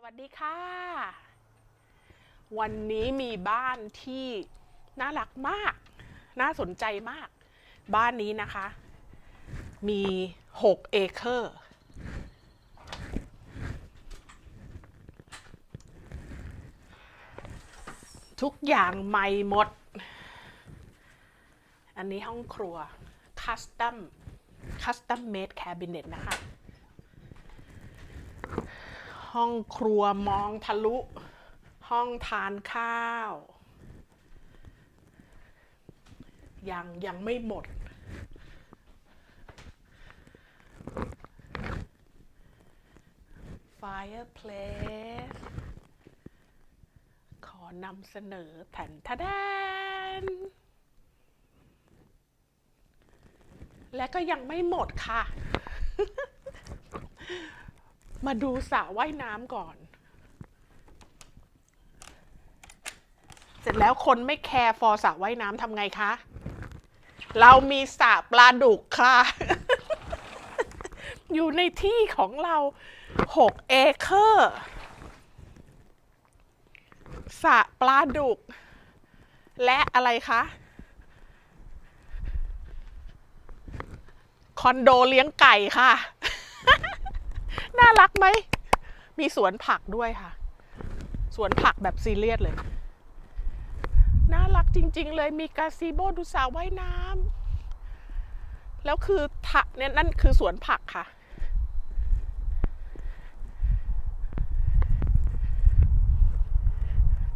สวัสดีค่ะ วันนี้มีบ้านที่น่ารักมาก น่าสนใจมาก บ้านนี้นะคะ มี 6 เอเคอร์ ทุกอย่างใหม่หมด อันนี้ห้องครัว คัสตัมคัสตัมเมดแคบิเนตนะคะ ห้องครัวมองทะลุ ห้องทานข้าว ยัง ยังไม่หมด Fireplace ขอนำเสนอแผ่นทะแดน และก็ยังไม่หมดค่ะ มาดูสระว่ายน้ำก่อน เสร็จแล้วคนไม่แคร์ฟอร์สระว่ายน้ำทำไงคะ เรามีสระปลาดุกค่ะ อยู่ในที่ของเรา 6 เอเคอร์สระปลาดุก และอะไรคะ คอนโดเลี้ยงไก่ค่ะ น่ารักไหม มีสวนผักด้วยค่ะ สวนผักแบบซีเรียสเลย น่ารักจริง ๆ เลยมีกาซีโบดูสระว่ายน้ำแล้วคือทะเนี่ยนั่นคือสวนผักค่ะ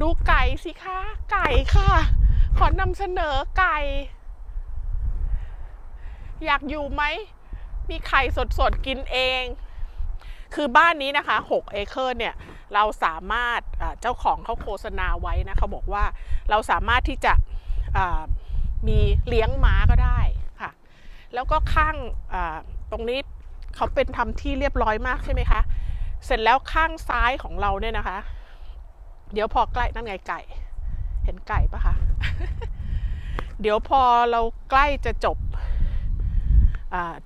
ดูไก่สิคะ ไก่ค่ะ ขอนำเสนอไก่ อยากอยู่ไหมมีไข่สดๆ กินเอง คือบ้านนี้นะคะ6เอเคอร์เนี่ยเราสามารถเจ้าของเขาโฆษณาไว้นะเขาบอกว่าเราสามารถที่จะมีเลี้ยงม้าก็ได้ค่ะ แล้วก็ข้างตรงนี้เขาเป็นทำที่เรียบร้อยมากใช่ไหมคะ เสร็จแล้วข้างซ้ายของเราเนี่ยนะคะ เดี๋ยวพอใกล้นั่นไงไก่ เห็นไก่ปะคะ เดี๋ยวพอเราใกล้จะจบ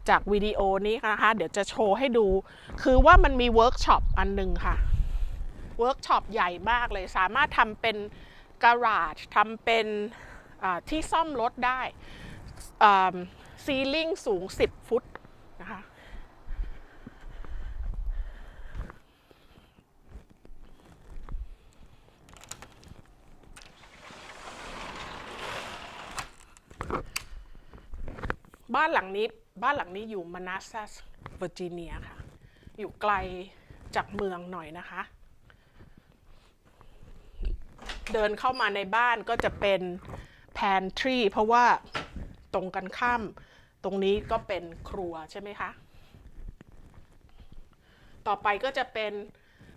จากวิดีโอนี้นะคะ เดี๋ยวจะโชว์ให้ดู คือว่ามันมีเวิร์กช็อปอันหนึ่งค่ะ เวิร์กช็อปใหญ่มากเลย สามารถทำเป็นการาจทำเป็นที่ซ่อมรถได้ซีลิงสูง 10 ฟุตนะคะบ้านหลังนี้ บ้านหลังนี้อยู่มานาซัสเวอร์จิเนียค่ะ อยู่ไกลจากเมืองหน่อยนะคะ เดินเข้ามาในบ้านก็จะเป็น pantry เพราะว่าตรงกันข้ามตรงนี้ก็เป็นครัวใช่ไหมคะ ต่อไปก็จะเป็น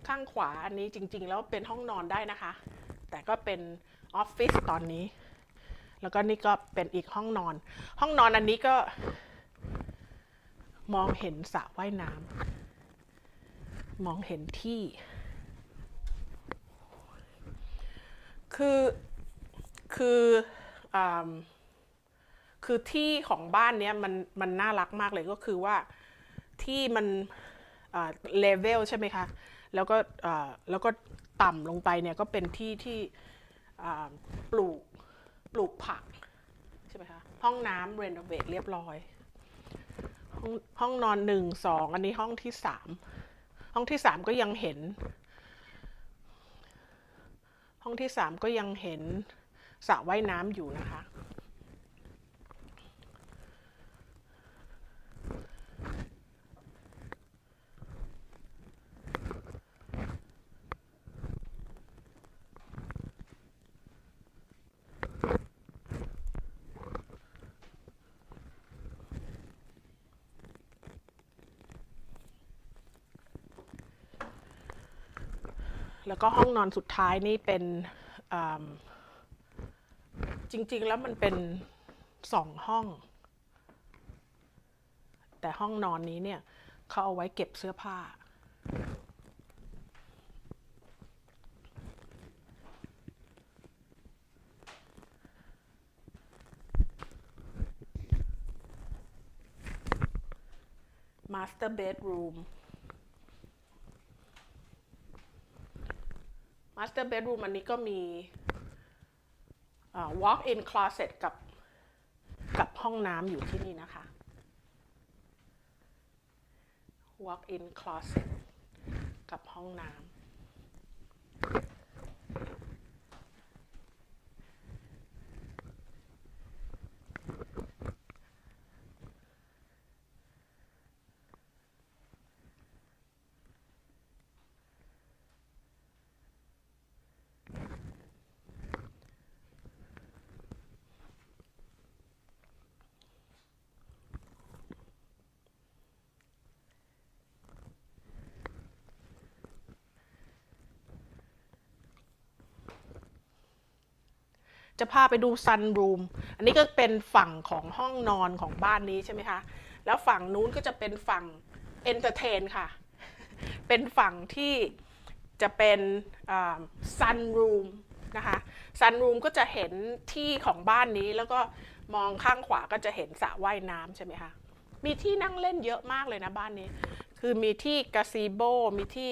ข้างขวาอันนี้จริง ๆ แล้วเป็นห้องนอนได้นะคะ แต่ก็เป็นออฟฟิศตอนนี้ แล้วก็นี่ก็เป็นอีกห้องนอน ห้องนอนอันนี้ก็ มองเห็นสระว่ายน้ำมองเห็นที่ คือคืออคือที่ของบ้านเนี้ยมันมันน่ารักมากเลยก็คือว่าที่มันเลเวลใช่ไหมคะ แล้วก็แล้วก็ต่ำลงไปเนี่ยก็เป็นที่ที่ปลูกปลูกผักใช่ไหมคะ ห้องน้ำเรโนเวทเรียบร้อย ห้องห้องนอนหนึ่งสองอันนี้ห้องที่สามห้องที่สามก็ยังเห็น ห้องที่สามก็ยังเห็นสระว่ายน้ำอยู่นะคะ แล้วก็ห้องนอนสุดท้ายนี่เป็นจริง ๆ แล้วมันเป็นสองห้อง แต่ห้องนอนนี้เนี่ยเขาเอาไว้เก็บเสื้อผ้า Master bedroom มาสเตอร์เบดรูมอันนี้ก็มี walk in closet กับกับห้องน้ำอยู่ที่นี่นะคะ walk in closet กับห้องน้ำ จะพาไปดูซันรูม อันนี้ก็เป็นฝั่งของห้องนอนของบ้านนี้ใช่ไหมคะ แล้วฝั่งนู้นก็จะเป็นฝั่งเอนเตอร์เทนค่ะ เป็นฝั่งที่จะเป็นซันรูมนะคะซันรูมก็จะเห็นที่ของบ้านนี้แล้วก็มองข้างขวาก็จะเห็นสระว่ายน้ำใช่ไหมคะมีที่นั่งเล่นเยอะมากเลยนะบ้านนี้ คือมีที่กาซีโบมีที่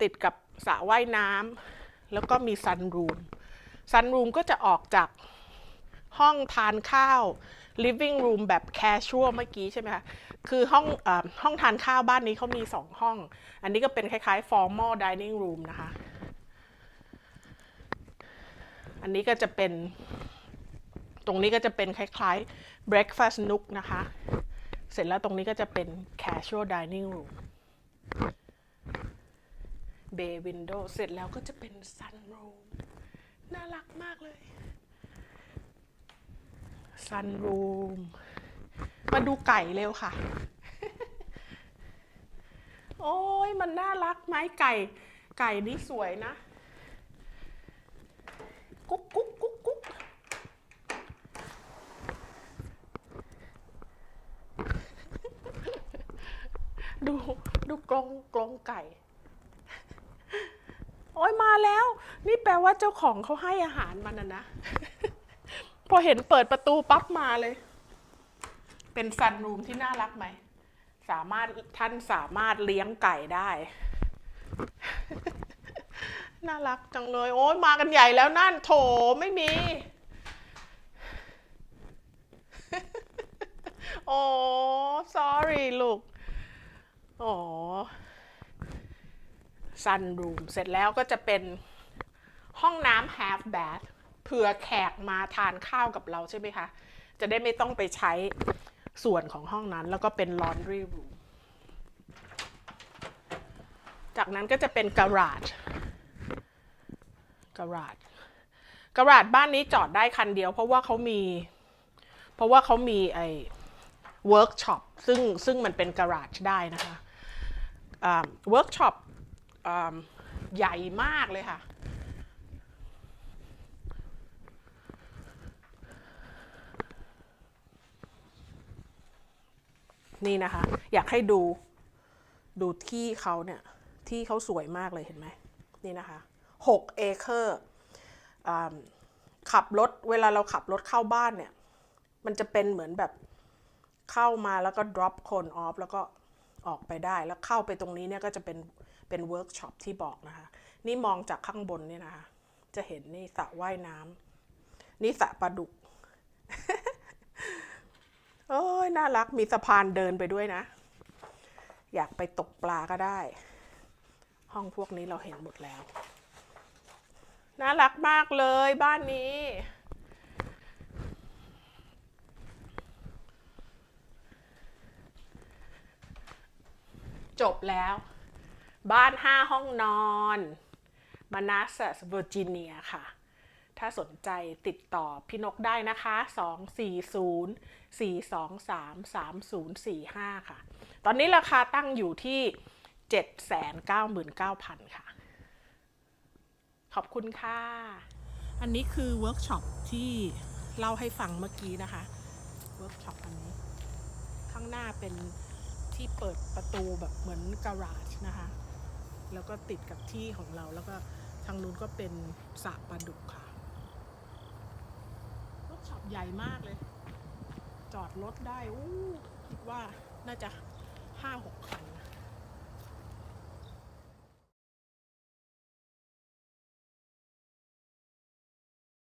ติดกับสระว่ายน้ำแล้วก็มีซันรูม ซันรูมก็จะออกจากห้องทานข้าว living room แบบ casual เมื่อกี้ใช่ไหมคะ คือห้องอห้องทานข้าวบ้านนี้เขามีสองห้อง อันนี้ก็เป็นคล้ายๆ formal dining room นะคะ อันนี้ก็จะเป็น ตรงนี้ก็จะเป็นคล้ายๆ breakfast nook นะคะ เสร็จแล้วตรงนี้ก็จะเป็น casual dining room bay window เสร็จแล้วก็จะเป็น sunroom น่ารักมากเลย sunroom มาดูไก่เร็วค่ะ โอ้ยมันน่ารักไหมไก่ ไก่นี่สวยนะ กุ๊กกุ๊กกุ๊กกุ๊กดูดูกรงกรงไก่ อ้ยมาแล้ว นี่แปลว่าเจ้าของเขาให้อาหารมันนะนะ พอเห็นเปิดประตูปั๊บมาเลย เป็นซันรูมที่น่ารักไหม สามารถท่านสามารถเลี้ยงไก่ได้ น่ารักจังเลย โอ้ยมากันใหญ่แล้วนั่นโถไม่มี โอ้ sorry ลูก โอ้ ซันรูมเสร็จแล้วก็จะเป็นห้องน้ำ half bath เผื่อแขกมาทานข้าวกับเราใช่ไหมคะ จะได้ไม่ต้องไปใช้ส่วนของห้องนั้นแล้วก็เป็น laundry room จากนั้นก็จะเป็น garage garage garage บ้านนี้จอดได้คันเดียว เพราะว่าเขามี เพราะว่าเขามีไอ้ workshop ซึ่งซึ่งมันเป็น garage ได้นะคะเวิร์กช็อป ใหญ่มากเลยค่ะ นี่นะคะ อยากให้ดูดูที่เขาเนี่ย ที่เขาสวยมากเลยเห็นไหมนี่นะคะหกเอเคอร์ขับรถเวลาเราขับรถเข้าบ้านเนี่ย มันจะเป็นเหมือนแบบเข้ามาแล้วก็ drop คน off แล้วก็ออกไปได้แล้วเข้าไปตรงนี้เนี่ยก็จะเป็น เป็นเวิร์กช็อปที่บอกนะคะ นี่มองจากข้างบนเนี่ยนะคะ จะเห็นนี่สระว่ายน้ำนี่สระปลาดุก โอ้ยน่ารักมีสะพานเดินไปด้วยนะ อยากไปตกปลาก็ได้ ห้องพวกนี้เราเห็นหมดแล้ว น่ารักมากเลยบ้านนี้จบแล้ว บ้านห้าห้องนอนมานาสเวอร์จิเนียค่ะ ถ้าสนใจติดต่อพี่นกได้นะคะ 240 423 3045 ค่ะ ตอนนี้ราคาตั้งอยู่ที่ 799,000 ค่ะ ขอบคุณค่ะ อันนี้คือเวิร์กช็อปที่เล่าให้ฟังเมื่อกี้นะคะ เวิร์กช็อปอันนี้ ข้างหน้าเป็นที่เปิดประตูแบบเหมือนการาจนะคะ แล้วก็ติดกับที่ของเรา แล้วก็ทางนู้นก็เป็นสระปลาดุกค่ะรถช็อปใหญ่มากเลย จอดรถได้อู้คิดว่าน่าจะห้าหกคัน